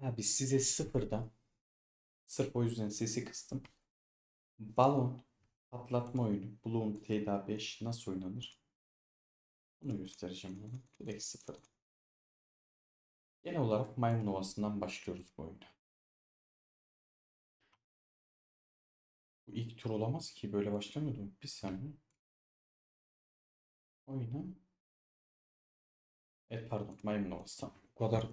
Abi size sıfırdan sırf o yüzden sesi kıstım. Balon patlatma oyunu Bloom TDA5 nasıl oynanır? Bunu göstereceğim bunu. Direkt sıfır. Genel olarak maymun ovasından başlıyoruz bu oyuna. Bu ilk tur olamaz ki böyle başlamıyordu. Bir saniye. Oyna. Evet pardon maymun ovası. Bu kadar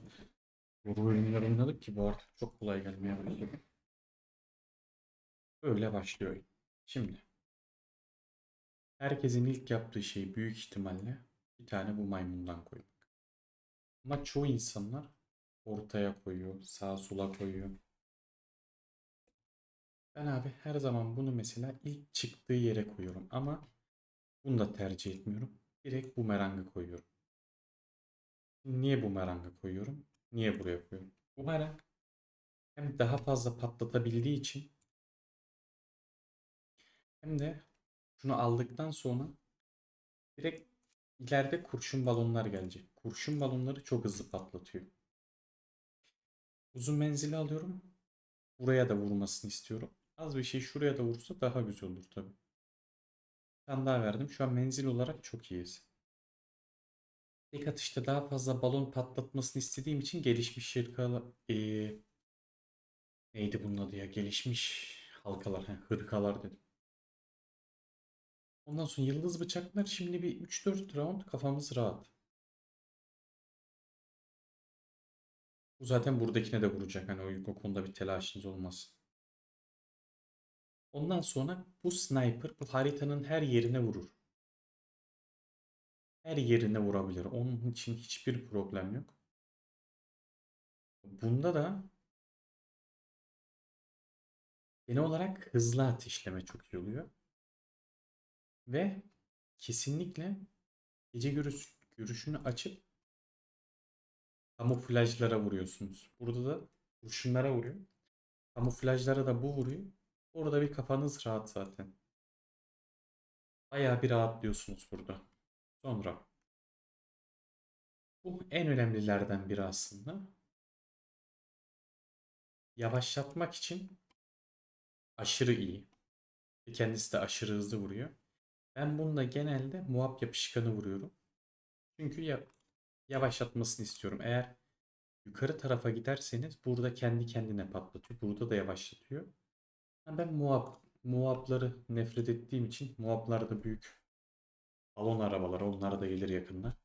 bu oyunlar oynadık ki bu artık çok kolay gelmeye başladı. Böyle başlıyor. Şimdi. Herkesin ilk yaptığı şey büyük ihtimalle bir tane bu maymundan koymak. Ama çoğu insanlar ortaya koyuyor, sağa sola koyuyor. Ben abi her zaman bunu mesela ilk çıktığı yere koyuyorum ama bunu da tercih etmiyorum. Direkt bumerangı koyuyorum. Niye bumerangı koyuyorum? Niye buraya koyuyorum? Bumerang hem daha fazla patlatabildiği için hem de şunu aldıktan sonra direkt ileride kurşun balonlar gelecek. Kurşun balonları çok hızlı patlatıyor. Uzun menzili alıyorum. Buraya da vurmasını istiyorum. Az bir şey şuraya da vursa daha güzel olur tabi. Bir tane daha verdim. Şu an menzil olarak çok iyiyiz. Tek atışta daha fazla balon patlatmasını istediğim için gelişmiş hırkalar... Ee, neydi bunun adı ya? Gelişmiş halkalar. Heh, hırkalar dedim. Ondan sonra yıldız bıçaklar şimdi bir 3-4 round kafamız rahat. Bu zaten buradakine de vuracak. Hani o, o konuda bir telaşınız olmasın. Ondan sonra bu sniper bu haritanın her yerine vurur. Her yerine vurabilir. Onun için hiçbir problem yok. Bunda da genel olarak hızlı ateşleme çok iyi oluyor. Ve kesinlikle gece görüş, görüşünü açıp kamuflajlara vuruyorsunuz. Burada da kurşunlara vuruyor. Kamuflajlara da bu vuruyor. Orada bir kafanız rahat zaten. Bayağı bir rahatlıyorsunuz burada. Sonra bu en önemlilerden biri aslında. Yavaşlatmak için aşırı iyi. Kendisi de aşırı hızlı vuruyor. Ben bununla genelde muhap yapışkanı vuruyorum. Çünkü ya, yavaşlatmasını istiyorum. Eğer yukarı tarafa giderseniz burada kendi kendine patlatıyor. Burada da yavaşlatıyor. Ben muhap, muhapları nefret ettiğim için muhaplar da büyük balon arabaları onlar da gelir yakında.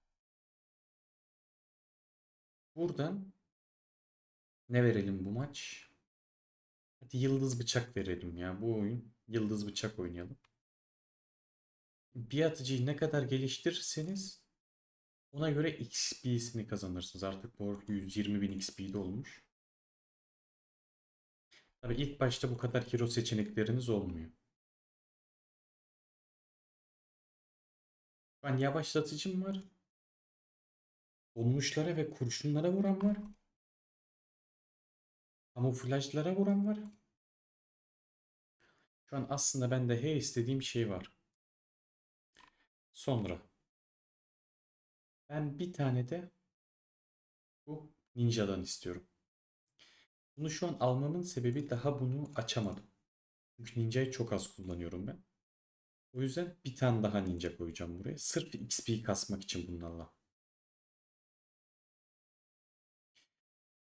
Buradan ne verelim bu maç? Hadi yıldız bıçak verelim ya. Bu oyun yıldız bıçak oynayalım bir atıcıyı ne kadar geliştirirseniz ona göre XP'sini kazanırsınız. Artık bu 120 bin XP'de olmuş. Tabi ilk başta bu kadar hero seçenekleriniz olmuyor. Ben yavaşlatıcım var. Donmuşlara ve kurşunlara vuran var. Kamuflajlara vuran var. Şu an aslında bende her istediğim şey var. Sonra ben bir tane de bu Ninja'dan istiyorum. Bunu şu an almamın sebebi daha bunu açamadım. Çünkü Ninja'yı çok az kullanıyorum ben. O yüzden bir tane daha Ninja koyacağım buraya. Sırf XP kasmak için bunlarla.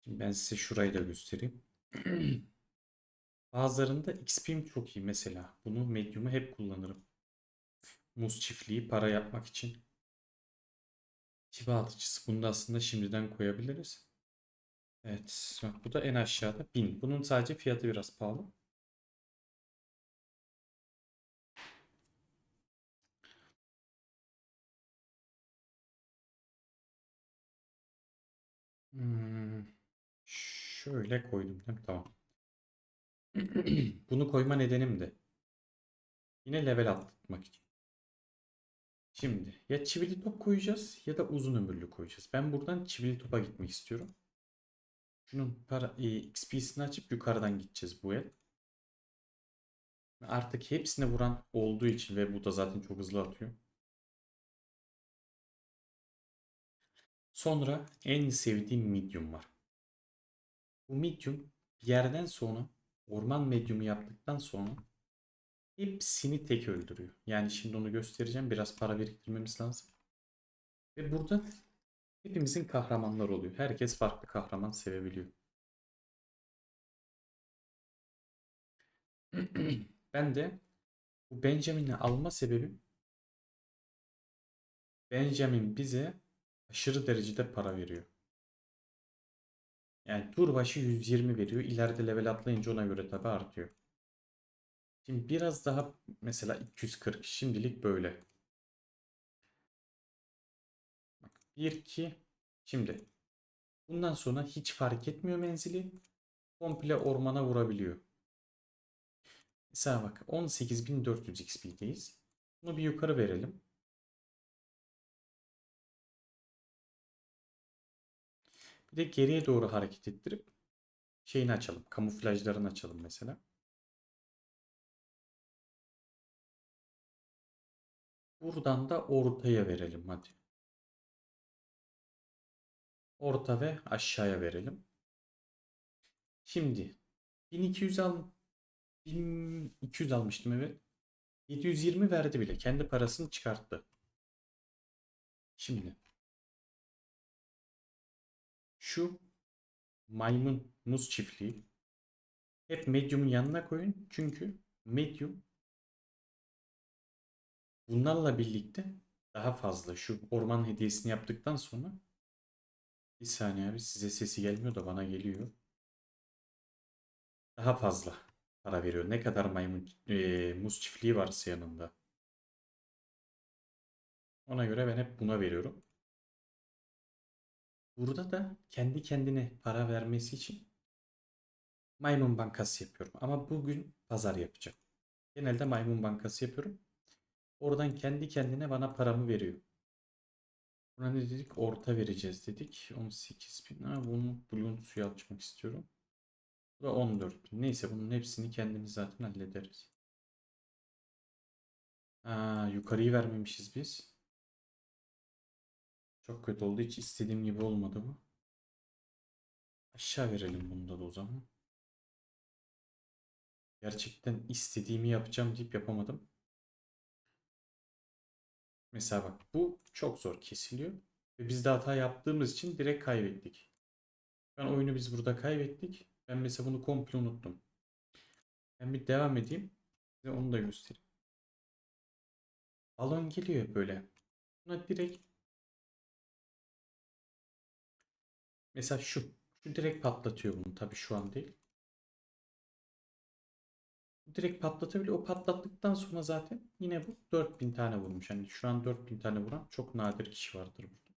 Şimdi ben size şurayı da göstereyim. Bazılarında XP'm çok iyi mesela. Bunu medium'u hep kullanırım. Muz çiftliği para yapmak için. Kiva atıcısı. Bunu da aslında şimdiden koyabiliriz. Evet. Bak bu da en aşağıda 1000. Bunun sadece fiyatı biraz pahalı. Şöyle koydum. Tamam. Bunu koyma nedenim de yine level atlatmak için. Şimdi ya çivili top koyacağız ya da uzun ömürlü koyacağız. Ben buradan çivili topa gitmek istiyorum. Şunun para, e, XP'sini açıp yukarıdan gideceğiz bu el. Artık hepsine vuran olduğu için ve bu da zaten çok hızlı atıyor. Sonra en sevdiğim medium var. bu medium bir yerden sonra orman medyumu yaptıktan sonra hepsini tek öldürüyor. Yani şimdi onu göstereceğim. Biraz para biriktirmemiz lazım. Ve burada hepimizin kahramanlar oluyor. Herkes farklı kahraman sevebiliyor. Ben de bu Benjamin'i alma sebebim Benjamin bize aşırı derecede para veriyor. Yani tur başı 120 veriyor. İleride level atlayınca ona göre tabi artıyor. Şimdi biraz daha mesela 240 şimdilik böyle. Bak 1 2 şimdi bundan sonra hiç fark etmiyor menzili. Komple ormana vurabiliyor. Mesela bak 18400 XP'deyiz. Bunu bir yukarı verelim. Bir de geriye doğru hareket ettirip şeyini açalım. Kamuflajlarını açalım mesela. Buradan da ortaya verelim hadi. Orta ve aşağıya verelim. Şimdi 1200 al 1200 almıştım evet. 720 verdi bile. Kendi parasını çıkarttı. Şimdi şu maymun muz çiftliği hep medium'un yanına koyun. Çünkü medium bunlarla birlikte daha fazla şu orman hediyesini yaptıktan sonra bir saniye abi size sesi gelmiyor da bana geliyor. Daha fazla para veriyor. Ne kadar maymun e, muz çiftliği varsa yanında. Ona göre ben hep buna veriyorum. Burada da kendi kendine para vermesi için maymun bankası yapıyorum. Ama bugün pazar yapacağım. Genelde maymun bankası yapıyorum. Oradan kendi kendine bana paramı veriyor. Buna ne dedik? Orta vereceğiz dedik. 18 bin. Ha, bunu bulun suyu açmak istiyorum. Bu da 14 bin. Neyse bunun hepsini kendimiz zaten hallederiz. Aa, yukarıyı vermemişiz biz. Çok kötü oldu. Hiç istediğim gibi olmadı bu. Aşağı verelim bunda da o zaman. Gerçekten istediğimi yapacağım deyip yapamadım. Mesela bak bu çok zor kesiliyor. Ve biz de hata yaptığımız için direkt kaybettik. Ben oyunu biz burada kaybettik. Ben mesela bunu komple unuttum. Ben bir devam edeyim. Size onu da göstereyim. Balon geliyor böyle. Buna direkt Mesela şu. Şu direkt patlatıyor bunu. Tabii şu an değil. Direkt patlatabiliyor. O patlattıktan sonra zaten yine bu 4000 tane vurmuş. Yani şu an 4000 tane vuran çok nadir kişi vardır burada.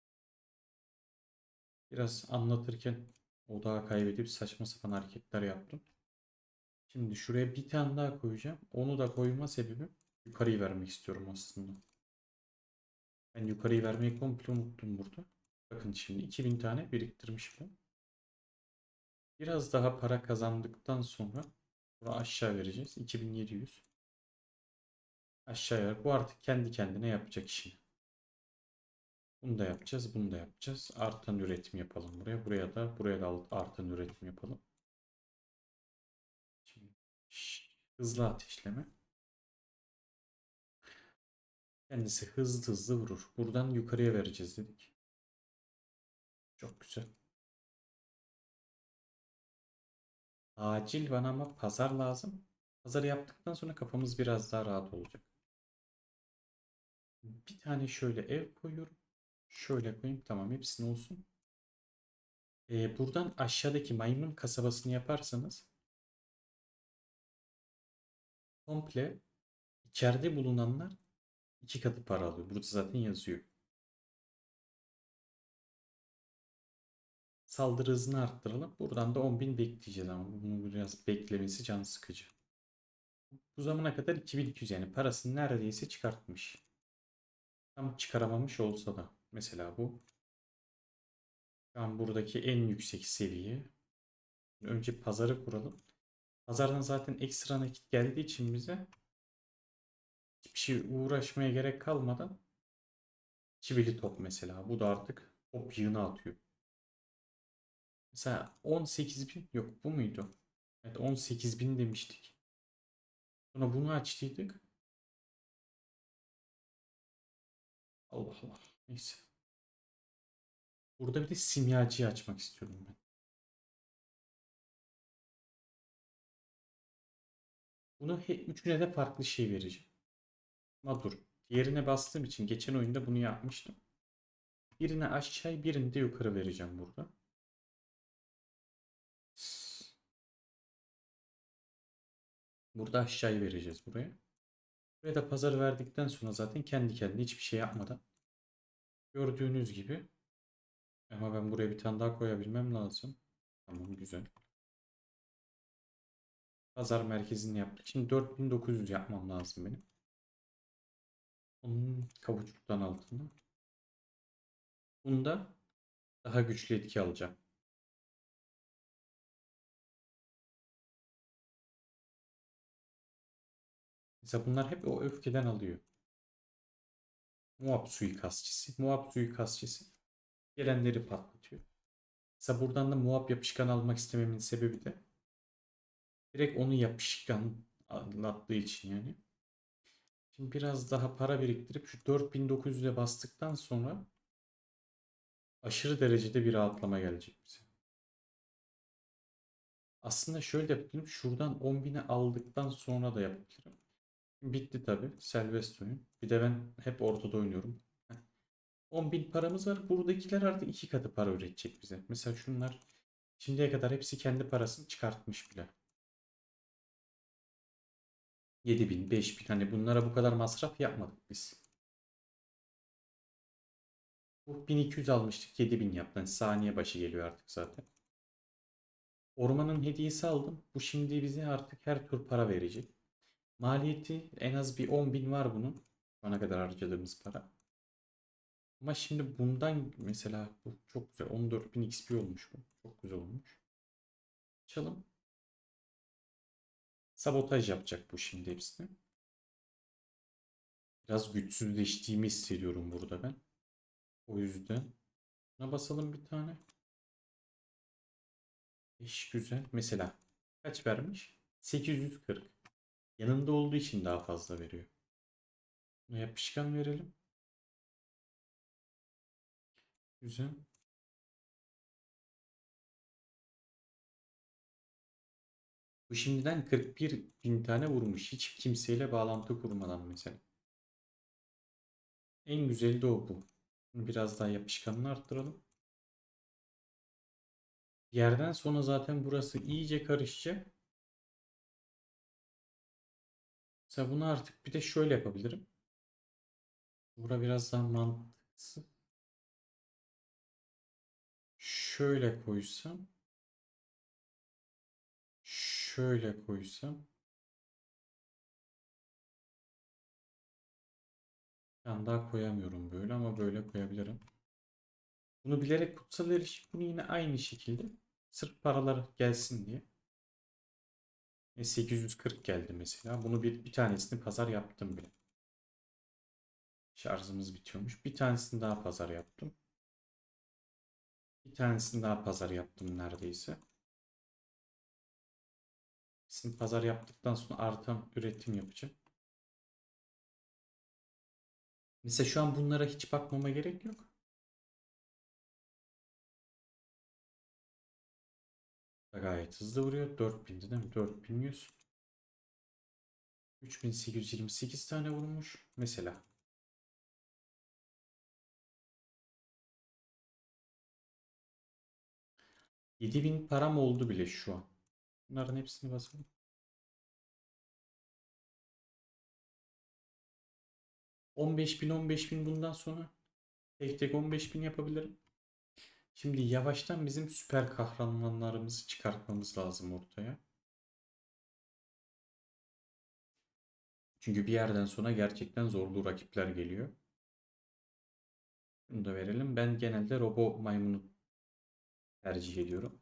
Biraz anlatırken odağı kaybedip saçma sapan hareketler yaptım. Şimdi şuraya bir tane daha koyacağım. Onu da koyma sebebim yukarıyı vermek istiyorum aslında. Ben yukarıyı vermeyi komple unuttum burada. Bakın şimdi 2000 tane biriktirmişim. Biraz daha para kazandıktan sonra bunu aşağı vereceğiz. 2700. Aşağıya bu artık kendi kendine yapacak işini. Bunu da yapacağız. Bunu da yapacağız. Artan üretim yapalım buraya. Buraya da buraya da artan üretim yapalım. Şimdi hızlı ateşleme. Kendisi hızlı hızlı vurur. Buradan yukarıya vereceğiz dedik. Çok güzel. Acil bana ama pazar lazım. Pazarı yaptıktan sonra kafamız biraz daha rahat olacak. Bir tane şöyle ev koyuyorum. Şöyle koyayım. Tamam hepsini olsun. Ee, buradan aşağıdaki maymun kasabasını yaparsanız komple içeride bulunanlar iki katı para alıyor. Burada zaten yazıyor. Saldırı hızını arttıralım. Buradan da 10.000 bekleyeceğiz ama bunu biraz beklemesi can sıkıcı. Bu zamana kadar 2200 yani parasını neredeyse çıkartmış. Tam çıkaramamış olsa da. Mesela bu. An buradaki en yüksek seviye. Önce pazarı kuralım. Pazardan zaten ekstra nakit geldiği için bize hiçbir şey uğraşmaya gerek kalmadan çivili top mesela. Bu da artık top yığını atıyor. Mesela 18 bin yok bu muydu? Evet 18 bin demiştik. Sonra bunu açtıydık. Allah Allah. Neyse. Burada bir de simyacıyı açmak istiyorum ben. Bunu üçüne de farklı şey vereceğim. Ama dur. Diğerine bastığım için geçen oyunda bunu yapmıştım. Birine aşağı birini de yukarı vereceğim burada. Burada aşağıyı vereceğiz buraya. Buraya da pazar verdikten sonra zaten kendi kendine hiçbir şey yapmadan gördüğünüz gibi ama ben buraya bir tane daha koyabilmem lazım. Tamam güzel. Pazar merkezini yaptık. Şimdi 4900 yapmam lazım benim. Onun kavuçuktan altına. Bunda daha güçlü etki alacağım. Mesela bunlar hep o öfkeden alıyor. Muhab suikastçısı. Muhab suikastçısı gelenleri patlatıyor. Mesela buradan da muhab yapışkan almak istememin sebebi de direkt onu yapışkan anlattığı için yani. Şimdi biraz daha para biriktirip şu 4900'e bastıktan sonra aşırı derecede bir rahatlama gelecek bize. Aslında şöyle yapabilirim. Şuradan 10.000'e aldıktan sonra da yapabilirim. Bitti tabi. Serbest oyun. Bir de ben hep ortada oynuyorum. 10.000 paramız var. Buradakiler artık iki katı para üretecek bize. Mesela şunlar şimdiye kadar hepsi kendi parasını çıkartmış bile. 7000, 5000 hani bunlara bu kadar masraf yapmadık biz. Bu 1200 almıştık 7000 yaptı. Yani saniye başı geliyor artık zaten. Ormanın hediyesi aldım. Bu şimdi bize artık her tur para verecek. Maliyeti en az bir 10.000 var bunun. Şu ana kadar harcadığımız para. Ama şimdi bundan mesela bu çok güzel. 14.000 XP olmuş bu. Çok güzel olmuş. Açalım. Sabotaj yapacak bu şimdi hepsini. Biraz güçsüzleştiğimi hissediyorum burada ben. O yüzden. Buna basalım bir tane. İş güzel. Mesela kaç vermiş? 840. Yanında olduğu için daha fazla veriyor. Buna yapışkan verelim. Güzel. Bu şimdiden 41 bin tane vurmuş. Hiç kimseyle bağlantı kurmadan mesela. En güzeli de o bu. Biraz daha yapışkanını arttıralım. Yerden sonra zaten burası iyice karışacak. Mesela bunu artık bir de şöyle yapabilirim. Bura biraz daha mantıksız. Şöyle koysam. Şöyle koysam. Ben daha koyamıyorum böyle ama böyle koyabilirim. Bunu bilerek kutsal erişim bunu yine aynı şekilde sırf paralar gelsin diye. E 840 geldi mesela. Bunu bir, bir tanesini pazar yaptım bile. Şarjımız bitiyormuş. Bir tanesini daha pazar yaptım. Bir tanesini daha pazar yaptım neredeyse. Hepsini pazar yaptıktan sonra artan üretim yapacağım. Mesela şu an bunlara hiç bakmama gerek yok. Gayet hızlı vuruyor. 4000'di değil mi? 4100. 3828 tane vurmuş. Mesela. Yedi bin param oldu bile şu an. Bunların hepsini basalım. On beş bin on beş bin bundan sonra tek tek on beş bin yapabilirim. Şimdi yavaştan bizim süper kahramanlarımızı çıkartmamız lazım ortaya. Çünkü bir yerden sonra gerçekten zorlu rakipler geliyor. Bunu da verelim. Ben genelde robo maymunu tercih ediyorum.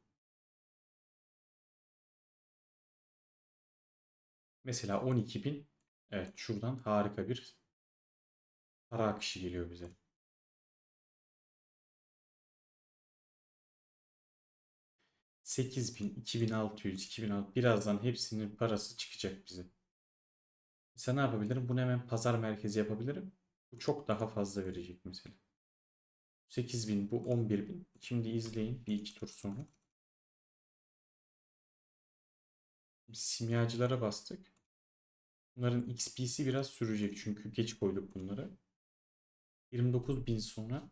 Mesela 12.000 evet şuradan harika bir para akışı geliyor bize. 8000, 2600, 2600 birazdan hepsinin parası çıkacak bize. Mesela ne yapabilirim? Bunu hemen pazar merkezi yapabilirim. Bu çok daha fazla verecek mesela. 8000 bu 11000. Şimdi izleyin bir iki tur sonra. Simyacılara bastık. Bunların XP'si biraz sürecek çünkü geç koyduk bunları. 29.000 sonra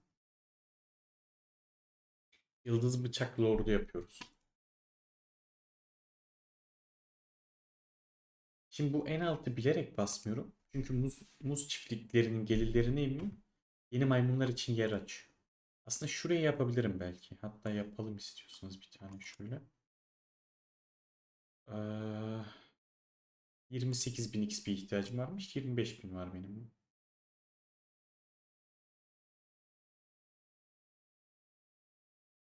Yıldız Bıçak Lord'u yapıyoruz. Şimdi bu en altı bilerek basmıyorum. Çünkü muz, muz çiftliklerinin gelirlerini emiyor. Yeni maymunlar için yer açıyor. Aslında şurayı yapabilirim belki. Hatta yapalım istiyorsanız bir tane şöyle. Ee, 28.000 XP ihtiyacım varmış. 25.000 var benim.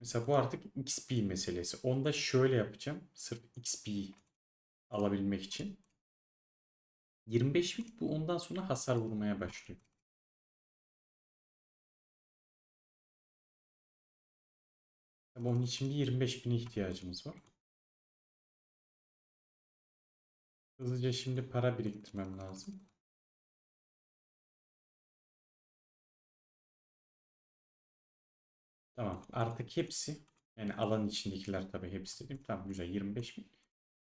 Mesela bu artık XP meselesi. Onda şöyle yapacağım. Sırf XP alabilmek için. 25 bit bu ondan sonra hasar vurmaya başlıyor. Tabii onun için bir 25 bine ihtiyacımız var. Hızlıca şimdi para biriktirmem lazım. Tamam artık hepsi yani alan içindekiler tabii hepsi dedim. Tamam güzel 25 bin.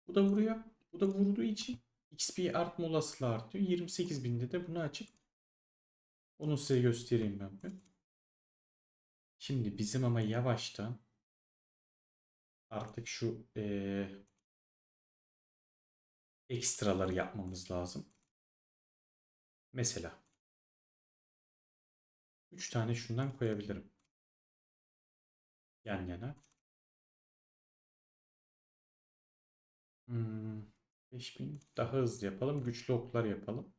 Bu da vuruyor. Bu da vurduğu için XP artma olasılığı artıyor. 28 binde de bunu açıp onu size göstereyim ben bir. Şimdi bizim ama yavaştan artık şu eee ekstraları yapmamız lazım. Mesela 3 tane şundan koyabilirim. Yan yana. Hmm, 5000 daha hızlı yapalım. Güçlü oklar yapalım.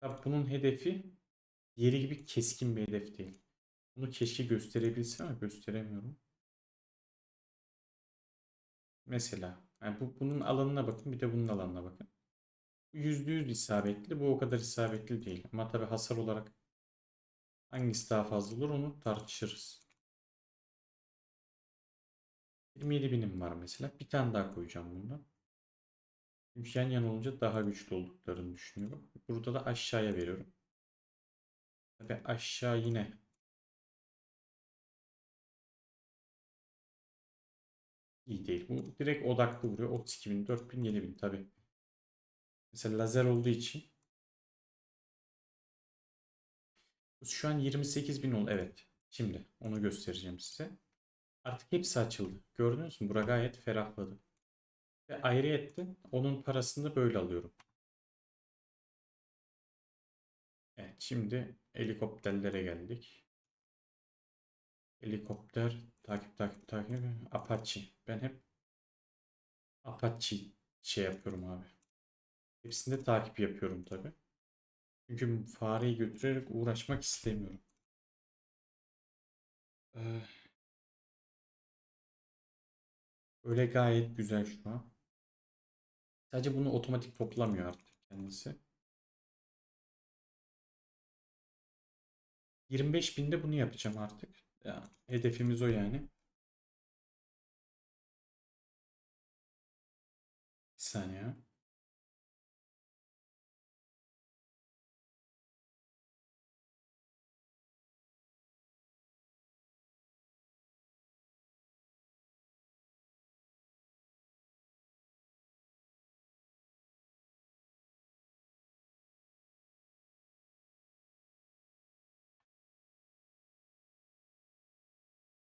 Tabii bunun hedefi diğeri gibi keskin bir hedef değil. Bunu keşke gösterebilsem ama gösteremiyorum. Mesela yani bu, bunun alanına bakın bir de bunun alanına bakın. Bu %100 isabetli bu o kadar isabetli değil. Ama tabi hasar olarak hangisi daha fazla olur onu tartışırız. 27 binim var mesela. Bir tane daha koyacağım bundan. Çünkü yan yana olunca daha güçlü olduklarını düşünüyorum. Burada da aşağıya veriyorum. Tabi aşağı yine iyi değil. Bu direkt odaklı vuruyor. 32 bin, 4 bin, 7 bin tabi. Mesela lazer olduğu için şu an 28 bin oldu. Evet. Şimdi onu göstereceğim size. Artık hepsi açıldı. Gördünüz mü? Bura gayet ferahladı. Ve ayrıyetten onun parasını böyle alıyorum. Evet şimdi helikopterlere geldik. Helikopter takip takip takip Apache. Ben hep Apache şey yapıyorum abi. Hepsinde takip yapıyorum tabi. Çünkü fareyi götürerek uğraşmak istemiyorum. Ee, öyle gayet güzel şu an. Sadece bunu otomatik toplamıyor artık kendisi. 25 binde bunu yapacağım artık. Ya, hedefimiz o yani. Bir saniye.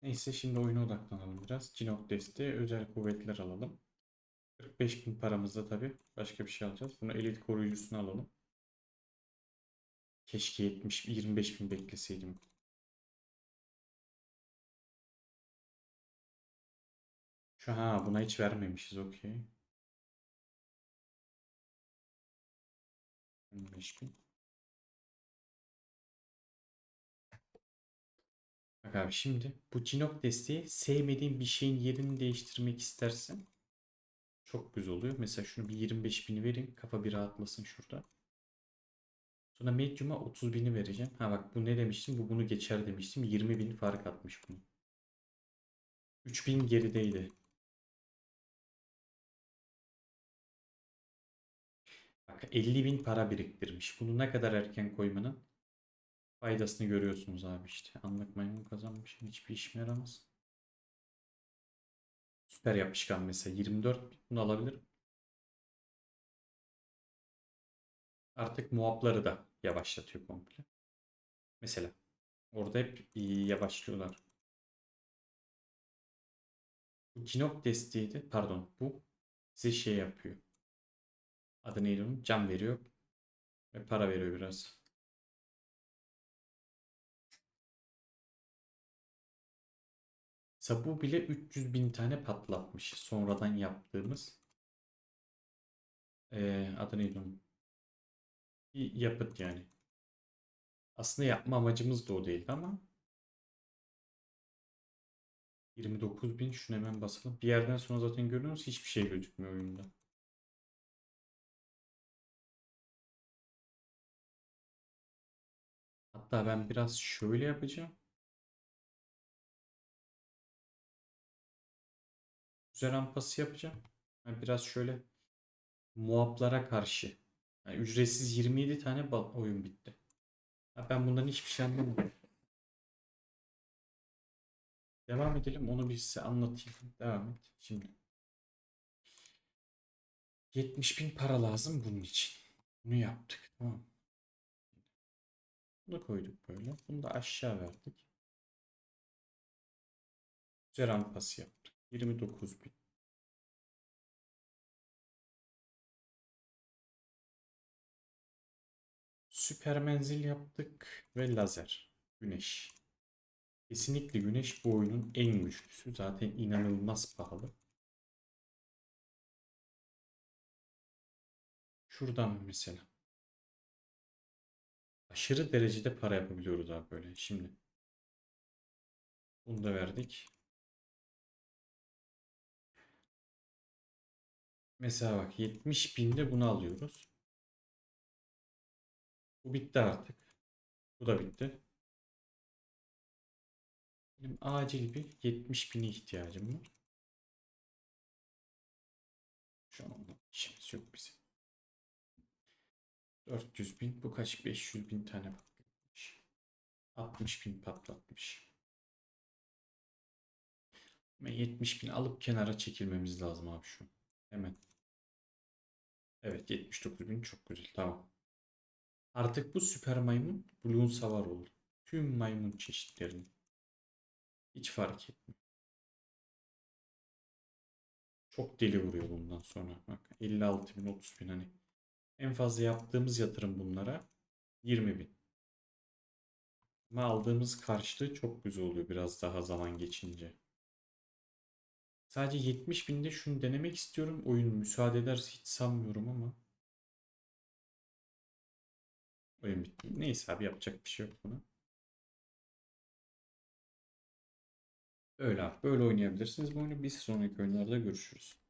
Neyse şimdi oyuna odaklanalım biraz. Cinok desteği özel kuvvetler alalım. 45 bin paramızda tabi. Başka bir şey alacağız. Bunu elit koruyucusunu alalım. Keşke 70 25 bin bekleseydim. Şu ha buna hiç vermemişiz okey. 25 bin. Bak abi şimdi bu Cinok desteği sevmediğim bir şeyin yerini değiştirmek istersen çok güzel oluyor. Mesela şunu bir 25 bini vereyim. Kafa bir rahatlasın şurada. Sonra Medium'a 30 bini vereceğim. Ha bak bu ne demiştim? Bu bunu geçer demiştim. 20 bin fark atmış bunu. 3000 gerideydi. Bak 50.000 para biriktirmiş. Bunu ne kadar erken koymanın faydasını görüyorsunuz abi işte. Anlık maymun kazanmış. Hiçbir işime yaramaz. Süper yapışkan mesela 24 bin. Bunu alabilirim. Artık muhapları da yavaşlatıyor komple. Mesela orada hep yavaşlıyorlar. Bu Kinok desteğiydi. Pardon bu size şey yapıyor. Adı neydi onun? Can veriyor. Ve para veriyor biraz. Mesela bu bile 300 bin tane patlatmış. Sonradan yaptığımız. Ee, adı neydi? Bir yapıt yani. Aslında yapma amacımız da o değildi ama 29 bin şunu hemen basalım. Bir yerden sonra zaten görüyorsunuz hiçbir şey gözükmüyor oyunda. Hatta ben biraz şöyle yapacağım. Güzel rampası yapacağım. Ben biraz şöyle muhaplara karşı. Yani ücretsiz 27 tane oyun bitti. Ha, ben bundan hiçbir şey anlamadım. Devam edelim. Onu bir size anlatayım. Devam et. Şimdi. 70 bin para lazım bunun için. Bunu yaptık. Tamam. Bunu koyduk böyle. Bunu da aşağı verdik. Güzel rampası yaptık. 29 bin. Süper menzil yaptık ve lazer. Güneş. Kesinlikle güneş bu oyunun en güçlüsü. Zaten inanılmaz pahalı. Şuradan mesela. Aşırı derecede para yapabiliyoruz abi böyle. Şimdi. Bunu da verdik. Mesela bak 70 binde bunu alıyoruz. Bu bitti artık. Bu da bitti. Benim acil bir 70 bine ihtiyacım var. Şu anda işimiz yok bizim. 400 bin. Bu kaç? 500 bin tane patlatmış. 60 bin patlatmış. Ve 70 bin alıp kenara çekilmemiz lazım abi şu. Hemen. Evet 79 bin çok güzel. Tamam. Artık bu süper maymun Bloon Savar olur. Tüm maymun çeşitlerini. Hiç fark etmiyor. Çok deli vuruyor bundan sonra. Bak 56 bin 30 bin hani. En fazla yaptığımız yatırım bunlara 20 bin. Ama aldığımız karşılığı çok güzel oluyor biraz daha zaman geçince. Sadece 70 binde şunu denemek istiyorum. Oyun müsaade ederse hiç sanmıyorum ama. Oyun bitti. Neyse abi yapacak bir şey yok buna. Öyle abi. Böyle oynayabilirsiniz bu oyunu. Bir sonraki oyunlarda görüşürüz.